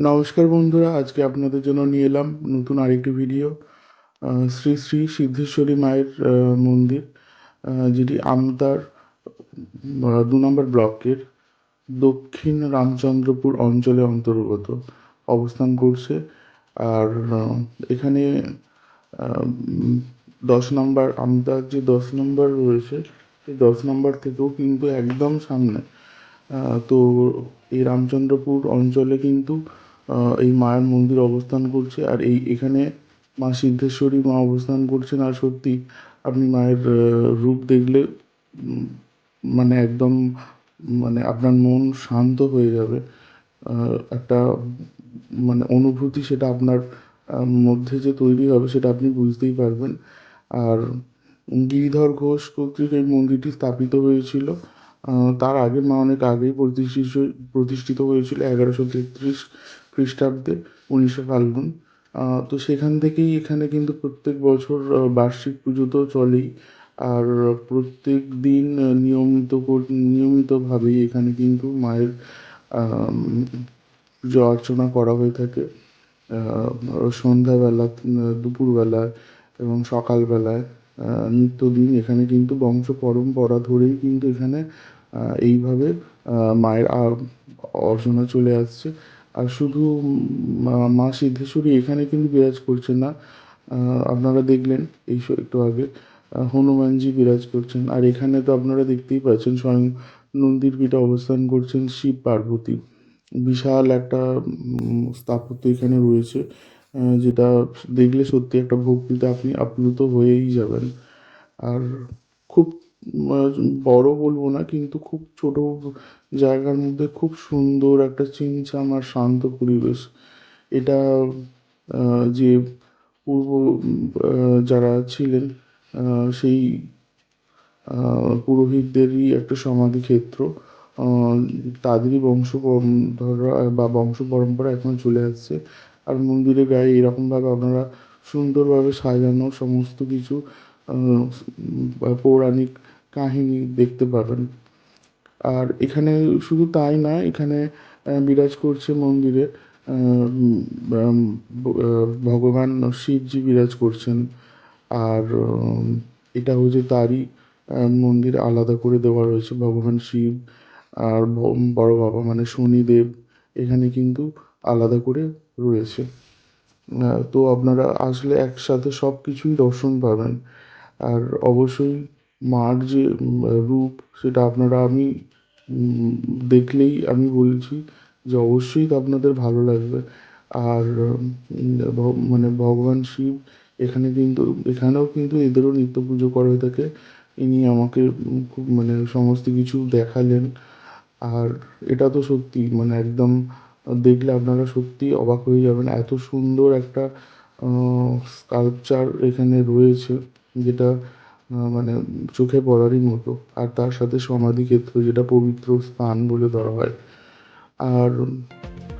নমস্কার বন্ধুরা আজকে আপনাদের জন্য নিয়ে এলাম নতুন আরেকটি ভিডিও শ্রী শ্রী সিদ্ধেশ্বরী মায়ের মন্দির যেটি আমতার আহ, দু নম্বর ব্লকের দক্ষিণ রামচন্দ্রপুর অঞ্চলে অন্তর্গত অবস্থান করছে। আর এখানে দশ নম্বর আমতার যে দশ নম্বর রয়েছে সেই দশ নম্বর থেকেও কিন্তু একদম সামনে। তো এই রামচন্দ্রপুর অঞ্চলে কিন্তু এই মায়ের মন্দির অবস্থান করছে আর এই এখানে মা সিদ্ধেশ্বরী মা অবস্থান করছেন আর সত্যি আপনি মায়ের রূপ দেখলে মানে একদম মানে আপনার মন শান্ত হয়ে যাবে। একটা মানে অনুভূতি সেটা আপনার মধ্যে যে তৈরি হবে সেটা আপনি বুঝতেই পারবেন। আর গিরিধর ঘোষ কর্তৃক এই মন্দিরটি স্থাপিত হয়েছিল তার আগে মা অনেক আগেই প্রতিষ্ঠিত প্রতিষ্ঠিত হয়েছিল এগারোশো তেত্রিশ খ্রিস্টাব্দে উনিশে ফাল্গুন। তো সেখান থেকেই এখানে কিন্তু প্রত্যেক বছর বার্ষিক পুজো তো চলেই। আর প্রত্যেক দিন নিয়মিত নিয়মিতভাবেই এখানে কিন্তু মায়ের পুজো অর্চনা করা হয়ে থাকে। সন্ধ্যাবেলা দুপুরবেলায় এবং সকালবেলায় নিত্যদিন এখানে কিন্তু বংশ পরম্পরা ধরেই কিন্তু এখানে এইভাবে মায়ের অর্চনা চলে আসছে। আর শুধু মা- সিদ্ধেশ্বরী এখানে কিন্তু বিরাজ করছেন না। আপনারা দেখলেন এই একটু আগে হনুমানজি বিরাজ করছেন। আর এখানে তো আপনারা দেখতেই পাচ্ছেন, স্বয়ং নন্দীর পিঠে অবস্থান করছেন শিব পার্বতী। বিশাল একটা স্থাপত্য এখানে রয়েছে যেটা দেখলে সত্যি একটা ভক্তিতে আপনি আপ্লুত হয়েই যাবেন। আর খুব বড় বলব না কিন্তু খুব ছোট জায়গার মধ্যে খুব সুন্দর একটা ছিমছাম আর শান্ত পরিবেশ। এটা যে পূর্ব যারা ছিলেন সেই পুরোহিতদেরই একটা সমাধিক্ষেত্র। আহ, তাদেরই বংশ বা বংশ পরম্পরা এখন চলে আসছে। আর মন্দিরের গায়ে এরকমভাবে আপনারা সুন্দরভাবে সাজানো সমস্ত কিছু পৌরাণিক কাহিনী দেখতে পাবেন। আর এখানে শুধু তাই না, এখানে বিরাজ করছে মন্দিরে ভগবান শিবজি বিরাজ করছেন। আর এটা হচ্ছে তারই মন্দির আলাদা করে দেওয়া রয়েছে ভগবান শিব আর বড় বাবা মানে শনিদেব এখানে কিন্তু আলাদা করে রয়েছে। তো আপনারা আসলে একসাথে সব কিছুই দর্শন পাবেন। আর অবশ্যই মার যে রূপ, সেটা আপনারা আমি দেখলেই আমি বলছি যে অবশ্যই আপনাদের ভালো লাগবে। আর মানে ভগবান শিব এখানে কিন্তু, এখানেও কিন্তু এদেরও নিত্য পুজো করা হয়ে থাকে। ইনি আমাকে খুব মানে সমস্ত কিছু দেখালেন। আর এটা তো সত্যি মানে একদম দেখলে আপনারা সত্যি অবাক হয়ে যাবেন। এত সুন্দর একটা স্কাল্পচার এখানে রয়েছে, যেটা মানে চোখে পড়ারই মতো। আর তার সাথে সমাধিক্ষেত্র যেটা পবিত্র স্থান বলে ধরা হয়। আর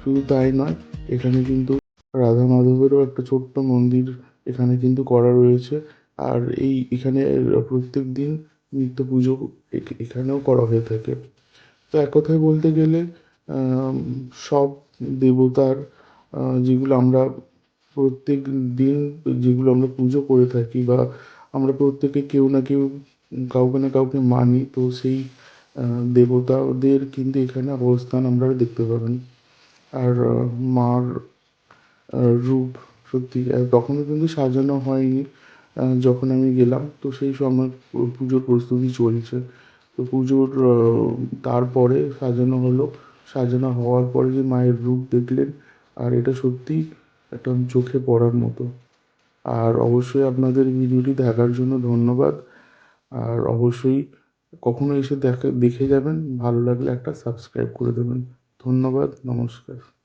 শুধু তাই নয়, এখানে কিন্তু রাধা মাধবেরও একটা ছোট্ট মন্দির এখানে কিন্তু করা রয়েছে। আর এই, এখানে প্রত্যেক দিন নিত্য পুজো এখ- এখানেও করা হয়ে থাকে। তো এক কথায় বলতে গেলে সব দেবতার যেগুলো আমরা প্রত্যেক দিন যেগুলো আমরা পুজো করে থাকি বা আমরা প্রত্যেকে কেউ না কেউ কাউকে না কাউকে মানি, তো সেই দেবতাদের কিন্তু এখানে অবস্থান আমরা দেখতে পাবেন। আর মার রূপ সত্যি তখনও কিন্তু সাজানো হয়নি যখন আমি গেলাম, তো সেই সময় পুজোর প্রস্তুতি চলছে। তো পুজোর তারপরে সাজানো হলো। সাজানো হওয়ার পরে যে মায়ের রূপ দেখলেন, আর এটা সত্যিই একটা চোখে পড়ার মতো। আর অবশ্যই আপনাদের ভিডিওটি দেখার জন্য ধন্যবাদ। আর অবশ্যই কখনো এসে দেখা, দেখে যাবেন। ভালো লাগলে একটা সাবস্ক্রাইব করে দেবেন। ধন্যবাদ, নমস্কার।